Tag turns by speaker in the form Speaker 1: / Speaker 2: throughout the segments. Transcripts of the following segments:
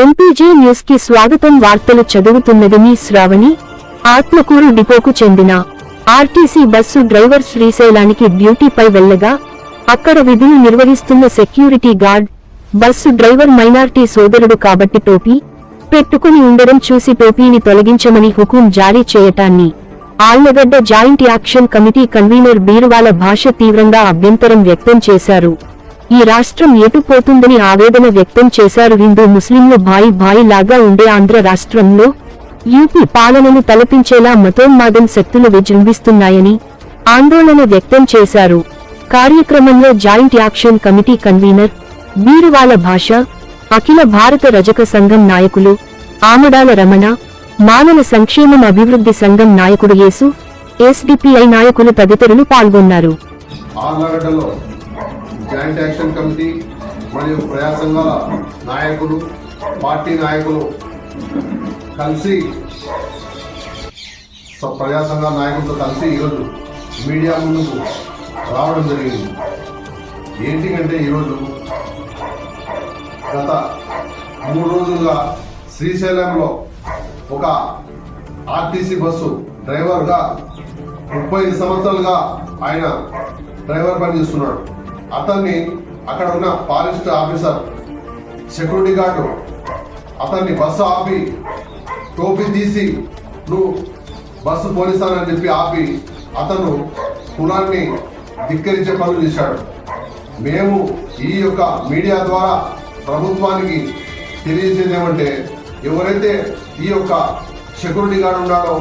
Speaker 1: MPJ న్యూస్కి స్వాగతం వార్తలు చదువుతున్నది మీ శ్రావణి. ఆత్మకూరు డిపోకు చెందిన ఆర్టీసీ బస్సు డ్రైవర్ శ్రీశైలానికి డ్యూటీపై వెళ్ళగా అక్కడ విధులు నిర్వహిస్తున్న security guard bus driver minority సోదరుడు కాబట్టి టోపీ పెట్టుకుని ఉండడం చూసి టోపీని తొలగించమని హుకుం జారీ చేయటాన్ని. Allagadda joint action committee convener బీరువాల Basha తీవ్రంగా అభ్యంతరం వ్యక్తం చేశారు. ఈ రాష్ట్రం ఎటుపోతుందని ఆవేదన వ్యక్తం చేశారు హిందూ ముస్లింలు భాయి భాయి లాగా ఉండే ఆంధ్ర రాష్ట్రంలో. యూపీ పాలనను తలపించేలా మతోన్మాదం శక్తులు విజృంభిస్తున్నాయని ఆందోళన వ్యక్తం చేశారు. కార్యక్రమంలో జాయింట్ యాక్షన్ కమిటీ కన్వీనర్ బీరువాల భాష అఖిల భారత రజక సంఘం నాయకులు ఆమడాల రమణ మానవ సంక్షేమం అభివృద్ధి సంఘం నాయకుడు యేసు ఎస్డిపిఐ నాయకులు తదితరులు పాల్గొన్నారు.
Speaker 2: జాయింట్ యాక్షన్ కమిటీ మరియు ప్రజా సంఘాల నాయకులు పార్టీ నాయకులు కలిసి స- ప్రజా సంఘాల నాయకులతో కలిసి ఈరోజు మీడియా ముందుకు రావడం జరిగింది. ఏంటికంటే ఈరోజు గత మూడు రోజులుగా శ్రీశైలంలో ఒక ఆర్టీసీ బస్సు డ్రైవర్గా ముప్పై ఐదు సంవత్సరాలుగా ఆయన డ్రైవర్ పని చేస్తున్నాడు అతన్ని అక్కడ ఉన్న ఫారెస్ట్ ఆఫీసర్ సెక్యూరిటీ గార్డు అతన్ని బస్సు ఆపి టోపీ తీసి నువ్వు బస్సు పోలీసానని చెప్పి ఆపి అతను కులాన్ని ధిక్కరించే పనులు చేశాడు. మేము ఈ యొక్క మీడియా ద్వారా ప్రభుత్వానికి తెలియజేసేది ఏమంటే ఎవరైతే ఈ యొక్క సెక్యూరిటీ గార్డు ఉన్నాడో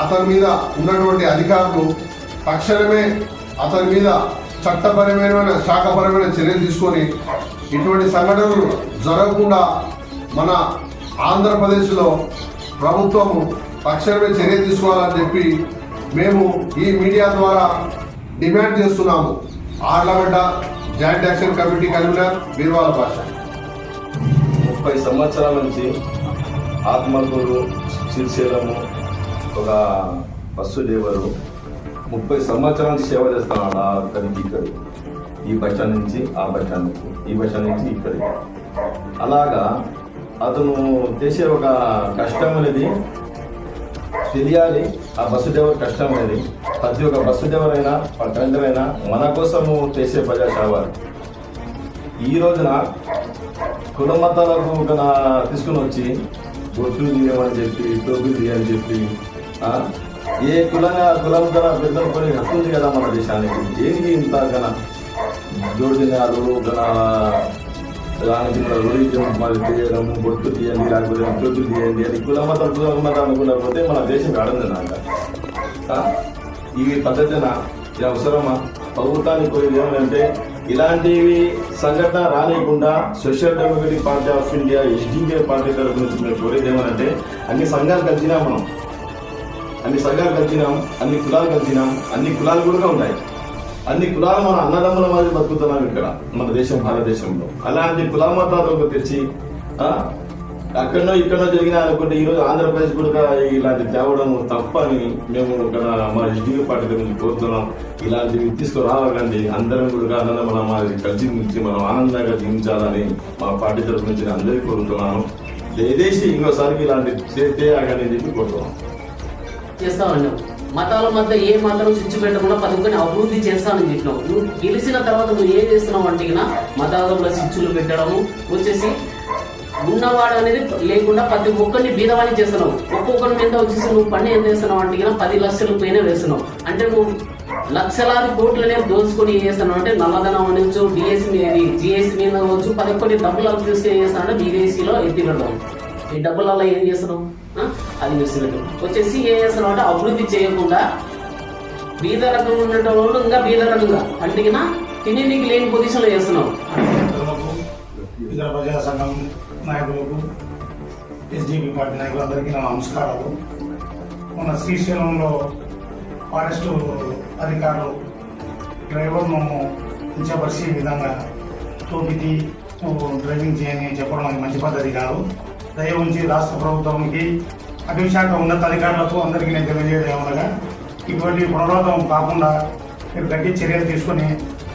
Speaker 2: అతని మీద ఉన్నటువంటి అధికారులు తక్షణమే అతని మీద చట్టపరమైన శాఖపరమైన చర్యలు తీసుకొని ఇటువంటి సంఘటనలు జరగకుండా మన ఆంధ్రప్రదేశ్లో ప్రభుత్వము తక్షణమే చర్య తీసుకోవాలని చెప్పి మేము ఈ మీడియా ద్వారా డిమాండ్ చేస్తున్నాము. Allagadda joint action committee convener బీర్వాల Basha.
Speaker 3: ముప్పై సంవత్సరాల నుంచి ఆత్మకూరు శ్రీశైలము ఒక బస్సు డ్రైవరు ముప్పై సంవత్సరాల నుంచి సేవ చేస్తున్నాడు అక్కడికి ఇక్కడికి ఈ బస్ స్టాండ్ నుంచి ఆ బస్ నుంచి ఈ బస్ నుంచి ఇక్కడికి అలాగా అతను చేసే ఒక కష్టం అనేది తెలియాలి. ఆ బస్సు డ్రైవర్ కష్టం అనేది. ప్రతి ఒక్క బస్సు డ్రైవర్ అయినా కండక్టర్ అయినా మన కోసము చేసే ప్రజా సేవ. ఈ రోజున కుల మతాలకు తీసుకుని వచ్చి బొట్లు తీయమని చెప్పి టోపీలు తీయని చెప్పి ఏ కులంగా కులం గల పెద్దలు కొని వస్తుంది కదా మన దేశానికి? ఏంటి ఇంత గన జోడినాలు గన దానికి మరి తీయడం బొట్టు తీయండి లేకపోతే టోపీలు తీయండి అని కుల మతం కుల మతం పోతే మన దేశం ఆడంది నాక ఈ పద్ధతిన ఇది అవసరమా? ప్రభుత్వానికి పోయింది ఏమంటే ఇలాంటివి సంఘటన రానియకుండా social democratic party of India ఎస్డీకే party తరఫు నుంచి మేము కోరేది ఏమనంటే అన్ని సంఘాలు కలిసినా మనం అన్ని సంఘాలు కలిసినాం అన్ని కులాలు కలిసినాం అన్ని కులాలు కూడా ఉన్నాయి. అన్ని కులాలు మన అన్నదమ్ముల మాదిరి బతుకుతున్నాం ఇక్కడ మన దేశం భారతదేశంలో. అలాంటి కుల మతాలకు తెచ్చి అక్కడనో ఇక్కడనో జరిగిన అనుకుంటే ఈరోజు ఆంధ్రప్రదేశ్ కూడా ఇలాంటి తేవడం తప్పని మేము ఇక్కడ మా ఎస్డీపీ పార్టీ నుంచి కోరుతున్నాం. ఇలాంటివి తీసుకురావాలండి. అందరం కూడా అన్నదమ్ముల మాదిరి కలిసి నుంచి మనం ఆనందంగా జీవించాలని మా పార్టీ తరఫు నుంచి అందరికీ కోరుతున్నాను. దయచేసి ఇంకోసారికి ఇలాంటి చేయాలని చెప్పి కోరుతున్నాం.
Speaker 4: చేస్తామని మతాల మధ్య ఏ మతం స్విచ్ పెట్టకుండా పది ఒక్కరిని అభివృద్ధి చేస్తానని చెప్పినావు. నువ్వు గెలిచిన తర్వాత నువ్వు ఏం చేస్తున్నావు అంటే మతాలంలో మతాలలో పెట్టడము వచ్చేసి ఉన్నవాడు అనేది లేకుండా ప్రతి ఒక్కరిని బీదవాణి చేస్తున్నావు. ఒక్కొక్కరి మీద వచ్చేసి నువ్వు పని ఏం చేస్తున్నావు అంటే పది లక్షల పైన వేస్తున్నావు. అంటే నువ్వు లక్షలాది కోట్లనే దోచుకొని ఏం చేస్తున్నావు అంటే నల్లధనం అనొచ్చు డిఎస్సి మీద జిఎస్సి మీద కావచ్చు పది ఒక్కటి డబ్బులు అప్పు తీసుకొని ఏం చేస్తావు అంటే ఎత్తి పెడతాం ఈ డబ్బులలో ఏం చేస్తున్నాం అది అది మిస్సినట్టు వచ్చేసి ఏం చేస్తున్నాం అంటే అభివృద్ధి చేయకుండా బీద రకంగా ఉండేటోళ్ళు ఇంకా బీద రకంగా పండుగన తిని నీకు లేని పొజిషన్లో చేస్తున్నావు.
Speaker 5: ఇతర ప్రజా సంఘం నాయకులకు ఎస్డిపి పార్టీ నాయకులందరికీ నా నమస్కారాలు. మన శ్రీశైలంలో ఫారెస్ట్ అధికారులు డ్రైవర్ మమ్ము కించపరిచే విధంగా టోపీకి డ్రైవింగ్ చేయని చెప్పడం అది మంచి పద్ధతి కాదు. దయ ఉంచి రాష్ట్ర ప్రభుత్వానికి అటవీ ఉన్నతాధికారులకు అందరికీ నేను తెలియజేయడం ఏమనగా ఇటువంటి పునరావృతం కాకుండా మీరు గట్టి చర్యలు తీసుకొని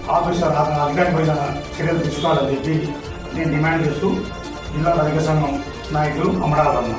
Speaker 5: ఆఫీసర్ అధికారి పైన చర్యలు తీసుకోవాలని చెప్పి నేను డిమాండ్ చేస్తూ జిల్లా అధిక సంఘం నాయకులు అమరావతి